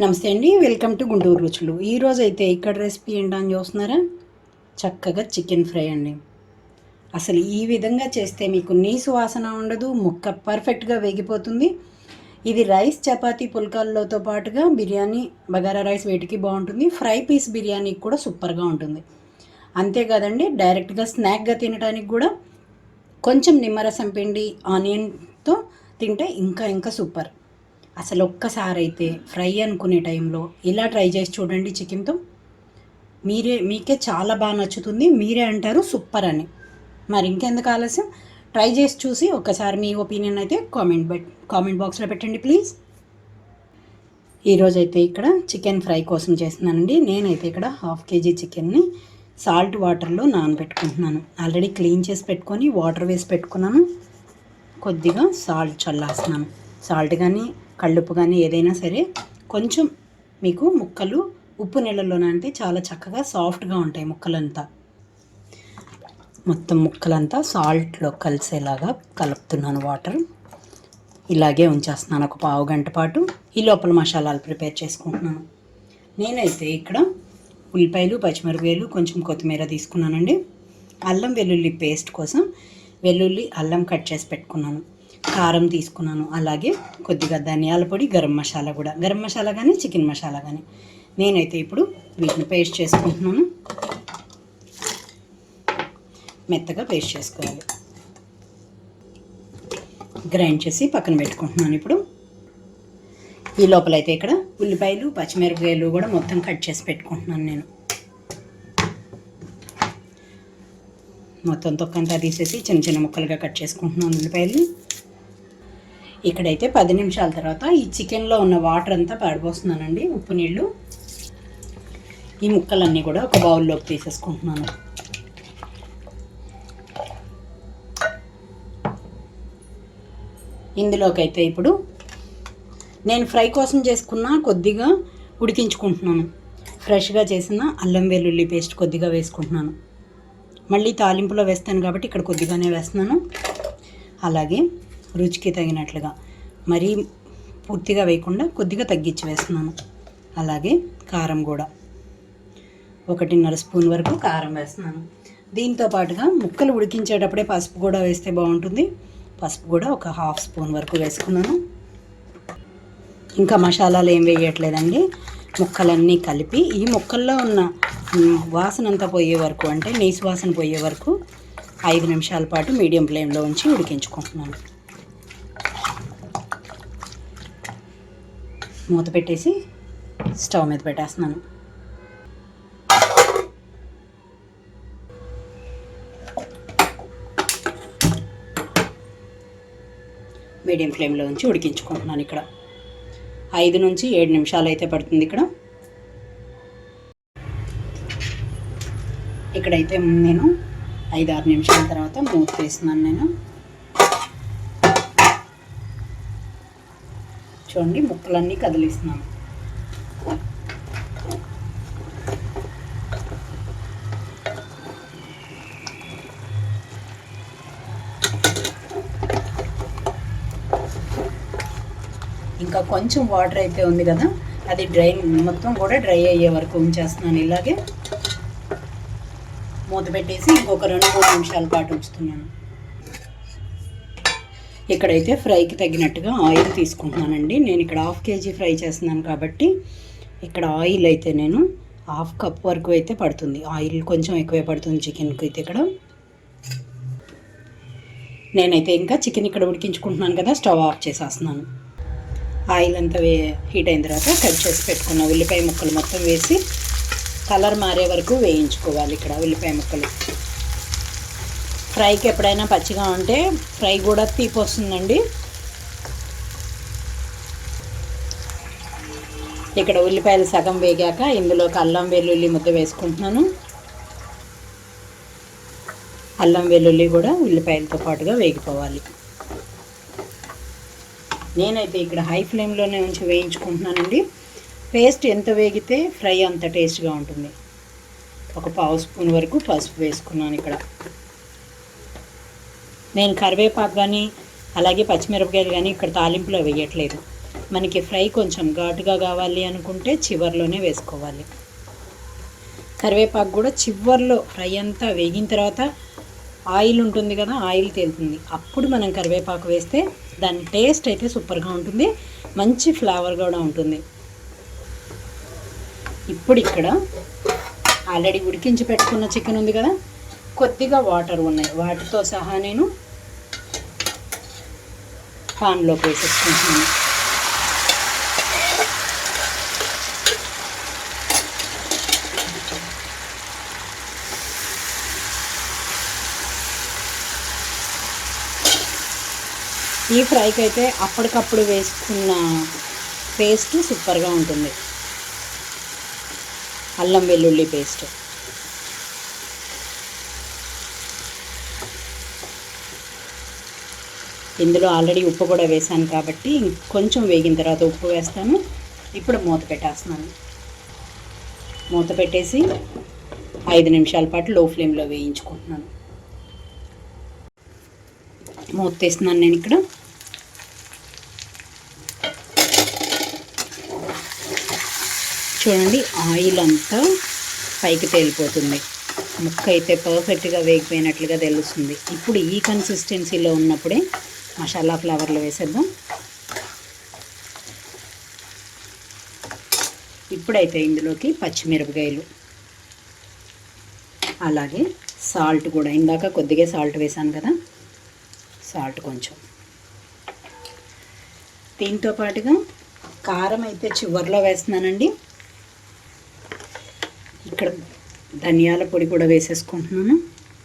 నమస్తే అండి welcome to Guntur రుచులు. ఈరోజు అయితే ఇక్కడ రెసిపీ ఏంటని చూస్తున్నారా? చక్కగా చికెన్ ఫ్రై అండి. అసలు ఈ విధంగా చేస్తే మీకు నీసు వాసన ఉండదు ముక్క పర్ఫెక్ట్గా వేగిపోతుంది. ఇది రైస్ చపాతీ పుల్కాల్లోతో పాటుగా బిర్యానీ బగారా రైస్ వేటికి బాగుంటుంది. ఫ్రై పీస్ బిర్యానీకి కూడా సూపర్గా ఉంటుంది. అంతేకాదండి డైరెక్ట్గా స్నాక్గా తినడానికి కూడా కొంచెం నిమ్మరసం పిండి ఆనియన్తో తింటే ఇంకా ఇంకా సూపర్. అసలు ఒక్కసారి అయితే ఫ్రై అనుకునే టైంలో ఇలా ట్రై చేసి చూడండి చికెన్తో. మీరే మీకే చాలా బాగా నచ్చుతుంది మీరే అంటారు సూపర్ అని. మరి ఇంకెందుకు ఆలస్యం? ట్రై చేసి చూసి ఒకసారి మీ ఒపీనియన్ అయితే కామెంట్ బెట్ కామెంట్ బాక్స్లో పెట్టండి ప్లీజ్. ఈరోజు అయితే ఇక్కడ చికెన్ ఫ్రై కోసం చేస్తున్నానండి. నేనైతే ఇక్కడ హాఫ్ కేజీ చికెన్ని సాల్ట్ వాటర్లో నానబెట్టుకుంటున్నాను. ఆల్రెడీ క్లీన్ చేసి పెట్టుకొని వాటర్ వేసి పెట్టుకున్నాను. కొద్దిగా సాల్ట్ చల్లాస్తున్నాను. సాల్ట్ కానీ కళ్ళుప్పు కానీ ఏదైనా సరే కొంచెం మీకు ముక్కలు ఉప్పు నీళ్ళలోనే అంటే చాలా చక్కగా సాఫ్ట్గా ఉంటాయి ముక్కలంతా. మొత్తం ముక్కలంతా సాల్ట్లో కలిసేలాగా కలుపుతున్నాను వాటర్. ఇలాగే ఉంచేస్తున్నాను ఒక పావు గంట పాటు. ఈ లోపల మసాలాలు ప్రిపేర్ చేసుకుంటున్నాను. నేనైతే ఇక్కడ ఉల్లిపాయలు పచ్చిమిరపకాయలు కొంచెం కొత్తిమీర తీసుకున్నానండి. అల్లం వెల్లుల్లి పేస్ట్ కోసం వెల్లుల్లి అల్లం కట్ చేసి పెట్టుకున్నాను. కారం తీసుకున్నాను. అలాగే కొద్దిగా ధనియాల పొడి గరం మసాలా కూడా. గరం మసాలా కానీ చికెన్ మసాలా కానీ నేనైతే ఇప్పుడు వీటిని పేస్ట్ చేసుకుంటున్నాను. మెత్తగా పేస్ట్ చేసుకోవాలి. గ్రైండ్ చేసి పక్కన పెట్టుకుంటున్నాను ఇప్పుడు. ఈ లోపలైతే ఇక్కడ ఉల్లిపాయలు పచ్చిమిరపకాయలు కూడా మొత్తం కట్ చేసి పెట్టుకుంటున్నాను నేను. మొత్తం తొక్కంతా తీసేసి చిన్న చిన్న ముక్కలుగా కట్ చేసుకుంటున్నాను ఉల్లిపాయలు ఇక్కడైతే పది నిమిషాల తర్వాత ఈ చికెన్లో ఉన్న వాటర్ అంతా పాడిపోస్తున్నానండి ఉప్పు నీళ్ళు. ఈ ముక్కలన్నీ కూడా ఒక బౌల్లోకి తీసేసుకుంటున్నాను. ఇందులోకైతే ఇప్పుడు నేను ఫ్రై కోసం చేసుకున్న కొద్దిగా ఉడికించుకుంటున్నాను. ఫ్రెష్గా చేసిన అల్లం వెల్లుల్లి పేస్ట్ కొద్దిగా వేసుకుంటున్నాను. మళ్ళీ తాలింపులో వేస్తాను కాబట్టి ఇక్కడ కొద్దిగానే వేస్తున్నాను. అలాగే రుచికి తగినట్లుగా మరీ పూర్తిగా వేయకుండా కొద్దిగా తగ్గించి వేస్తున్నాను. అలాగే కారం కూడా. ఒకటిన్నర స్పూన్ వరకు కారం వేస్తున్నాను. దీంతో పాటుగా ముక్కలు ఉడికించేటప్పుడే పసుపు కూడా వేస్తే బాగుంటుంది. పసుపు కూడా ఒక హాఫ్ స్పూన్ వరకు వేసుకున్నాను. ఇంకా మసాలాలు ఏం వేయట్లేదండి. ముక్కలన్నీ కలిపి ఈ ముక్కల్లో ఉన్న వాసన అంతా పోయే వరకు అంటే నీసు వాసన పోయే వరకు ఐదు నిమిషాల పాటు మీడియం ఫ్లేమ్లో ఉంచి ఉడికించుకుంటున్నాను. మూత పెట్టేసి స్టవ్ మీద పెట్టేస్తున్నాను. మీడియం ఫ్లేమ్లో ఉంచి ఉడికించుకుంటున్నాను ఇక్కడ. ఐదు నుంచి ఏడు నిమిషాలు అయితే పడుతుంది ఇక్కడ. ఇక్కడైతే నేను ఐదు ఆరు నిమిషాల తర్వాత మూత వేస్తున్నాను నేను. చూడండి ముక్కలన్నీ కదిలిస్తున్నాను. ఇంకా కొంచెం వాటర్ అయితే ఉంది కదా అది డ్రై మొత్తం కూడా డ్రై అయ్యే వరకు ఉంచేస్తున్నాను ఇలాగే. మూత పెట్టేసి ఇంకొక రెండు మూడు నిమిషాల పాటు ఉంచుతున్నాను. ఇక్కడైతే ఫ్రైకి తగినట్టుగా ఆయిల్ తీసుకుంటున్నానండి. నేను ఇక్కడ హాఫ్ కేజీ ఫ్రై చేస్తున్నాను కాబట్టి ఇక్కడ ఆయిల్ అయితే నేను హాఫ్ కప్ వరకు అయితే పడుతుంది. ఆయిల్ కొంచెం ఎక్కువే పడుతుంది చికెన్కి అయితే ఇక్కడ. నేనైతే ఇంకా చికెన్ ఇక్కడ ఉడికించుకుంటున్నాను కదా స్టవ్ ఆఫ్ చేసేస్తున్నాను. ఆయిల్ అంతా వే హీట్ అయిన తర్వాత కట్ చేసి పెట్టుకున్న ఉల్లిపాయ ముక్కలు మొత్తం వేసి కలర్ మారే వరకు వేయించుకోవాలి ఇక్కడ ఉల్లిపాయ ముక్కలు. ఫ్రైకి ఎప్పుడైనా పచ్చిగా ఉంటే ఫ్రై కూడా తీపి వస్తుందండి ఇక్కడ ఉల్లిపాయలు సగం వేగాక ఇందులోకి అల్లం వెల్లుల్లి ముద్ద వేసుకుంటున్నాను. అల్లం వెల్లుల్లి కూడా ఉల్లిపాయలతో పాటుగా వేగిపోవాలి. నేనైతే ఇక్కడ హై ఫ్లేమ్లోనే ఉంచి వేయించుకుంటున్నానండి. పేస్ట్ ఎంత వేగితే ఫ్రై అంత టేస్ట్గా ఉంటుంది. ఒక పావు స్పూన్ వరకు పసుపు వేసుకున్నాను ఇక్కడ. నేను కరివేపాకు కానీ అలాగే పచ్చిమిరపకాయలు కానీ ఇక్కడ తాలింపులో వేయట్లేదు. మనకి ఫ్రై కొంచెం ఘాటుగా కావాలి అనుకుంటే చివర్లోనే వేసుకోవాలి. కరివేపాకు కూడా చివరిలో ఫ్రై అంతా వేగిన తర్వాత ఆయిల్ ఉంటుంది కదా ఆయిల్ తేలుతుంది. అప్పుడు మనం కరివేపాకు వేస్తే దాని టేస్ట్ అయితే సూపర్గా ఉంటుంది మంచి ఫ్లేవర్ కూడా ఉంటుంది. ఇప్పుడు ఇక్కడ ఆల్రెడీ ఉడికించి పెట్టుకున్న చికెన్ ఉంది కదా కొద్దిగా వాటర్ ఉన్నాయి. వాటితో సహా నేను పాన్లోకి వేసేసుకుంటున్నాను. ఈ ఫ్రైకి అయితే అప్పటికప్పుడు వేసుకున్న పేస్ట్ సూపర్గా ఉంటుంది. అల్లం వెల్లుల్లి పేస్ట్. ఇందులో ఆల్రెడీ ఉప్పు కూడా వేసాను కాబట్టి కొంచెం వేగిన తర్వాత ఉప్పు వేస్తాను. ఇప్పుడు మూత పెట్టేస్తున్నాను. మూత పెట్టేసి ఐదు నిమిషాల పాటు లో ఫ్లేమ్లో వేయించుకుంటున్నాను. మూత తీస్తున్నాను నేను ఇక్కడ. చూడండి ఆయిల్ అంతా పైకి తేలిపోతుంది. ముక్క అయితే పర్ఫెక్ట్గా వేగిపోయినట్లుగా తెలుస్తుంది. ఇప్పుడు ఈ కన్సిస్టెన్సీలో ఉన్నప్పుడే మసాలా ఫ్లేవర్లు వేసేద్దాం. ఇప్పుడైతే ఇందులోకి పచ్చిమిరపకాయలు అలాగే సాల్ట్ కూడా. ఇందాక కొద్దిగా సాల్ట్ వేసాను కదా సాల్ట్ కొంచెం. దీంతో పాటుగా కారం అయితే చివర్లో వేస్తున్నానండి. ఇక్కడ ధనియాల పొడి కూడా వేసేసుకుంటున్నాను.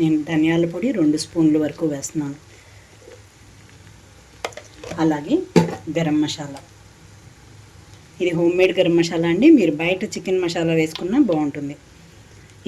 నేను ధనియాల పొడి రెండు స్పూన్ల వరకు వేస్తున్నాను. అలాగే గరం మసాలా. ఇది హోమ్ మేడ్ గరం మసాలా అండి. మీరు బయట చికెన్ మసాలా వేసుకున్నా బాగుంటుంది.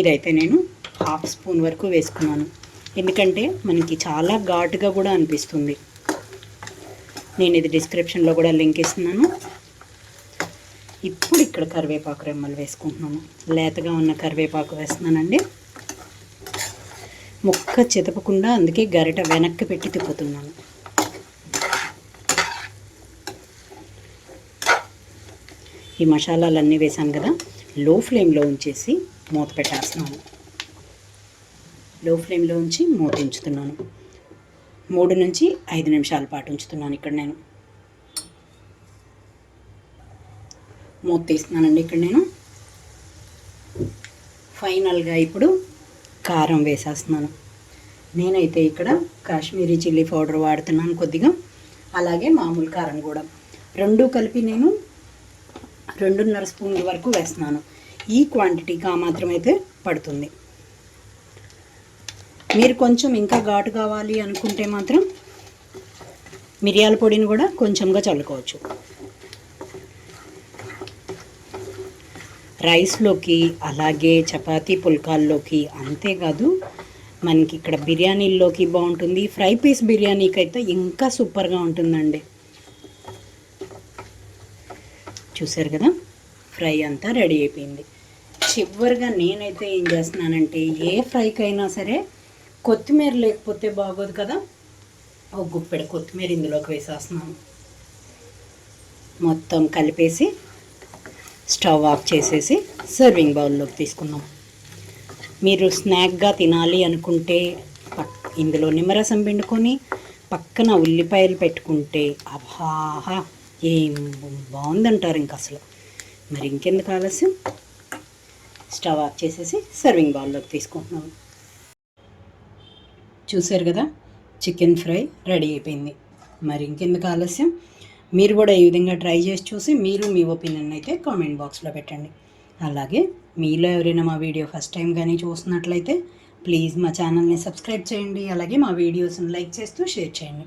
ఇదైతే నేను హాఫ్ స్పూన్ వరకు వేసుకున్నాను. ఎందుకంటే మనకి చాలా ఘాటుగా కూడా అనిపిస్తుంది. నేను ఇది డిస్క్రిప్షన్లో కూడా లింక్ ఇస్తున్నాను. ఇప్పుడు ఇక్కడ కరివేపాకు రెమ్మలు వేసుకుంటున్నాను. లేతగా ఉన్న కరివేపాకు వేస్తున్నానండి. ముక్క చెతపకుండా అందుకే గరిట వెనక్కి పెట్టి తిప్పుతున్నాను. ఈ మసాలాలన్నీ వేసాను కదా లో ఫ్లేమ్లో ఉంచేసి మూత పెట్టేస్తున్నాను. లో ఫ్లేమ్లో ఉంచి మూత ఉంచుతున్నాను. మూడు నుంచి ఐదు నిమిషాల పాటు ఉంచుతున్నాను ఇక్కడ నేను. మూత తీస్తున్నానండి ఇక్కడ నేను. ఫైనల్గా ఇప్పుడు కారం వేసేస్తున్నాను. నేనైతే ఇక్కడ కాశ్మీరీ చిల్లీ పౌడర్ వాడుతున్నాను కొద్దిగా. అలాగే మామూలు కారం కూడా. రెండు కలిపి నేను రెండున్నర స్పూన్ల వరకు వేస్తున్నాను. ఈ క్వాంటిటీకి ఆ మాత్రమైతే పడుతుంది. మీరు కొంచెం ఇంకా ఘాటు కావాలి అనుకుంటే మాత్రం మిరియాల పొడిని కూడా కొంచెంగా చల్లుకోవచ్చు. రైస్లోకి అలాగే చపాతీ పుల్కాల్లోకి అంతేకాదు మనకి ఇక్కడ బిర్యానీల్లోకి బాగుంటుంది. ఫ్రై పీస్ బిర్యానీకి అయితే ఇంకా సూపర్గా ఉంటుందండి. చూసారు కదా? ఫ్రై అంతా రెడీ అయిపోయింది. చివరిగా నేనైతే ఏం చేస్తున్నానంటే ఏ ఫ్రైకైనా సరే కొత్తిమీర లేకపోతే బాగోదు కదా? ఒక గుప్పెడ కొత్తిమీర ఇందులోకి వేసేస్తున్నాను. మొత్తం కలిపేసి స్టవ్ ఆఫ్ చేసేసి సర్వింగ్ బౌల్లోకి తీసుకుందాం. మీరు స్నాక్గా తినాలి అనుకుంటే పక్ ఇందులో నిమ్మరసం పిండుకొని పక్కన ఉల్లిపాయలు పెట్టుకుంటే అభాహా ఏం బాగుందంటారు ఇంక అసలు. మరి ఇంకెందుకు ఆలస్యం? స్టవ్ ఆఫ్ చేసేసి సర్వింగ్ బౌల్లోకి తీసుకుంటున్నాము చూసారు కదా? చికెన్ ఫ్రై రెడీ అయిపోయింది. మరి ఇంకెందుకు ఆలస్యం? మీరు కూడా ఈ విధంగా ట్రై చేసి చూసి మీరు మీ ఒపీనియన్ అయితే కామెంట్ బాక్స్లో పెట్టండి. అలాగే మీలో ఎవరైనా మా వీడియో ఫస్ట్ టైం కానీ చూస్తున్నట్లయితే ప్లీజ్ మా ఛానల్ని సబ్స్క్రైబ్ చేయండి. అలాగే మా వీడియోస్ని లైక్ చేస్తూ షేర్ చేయండి.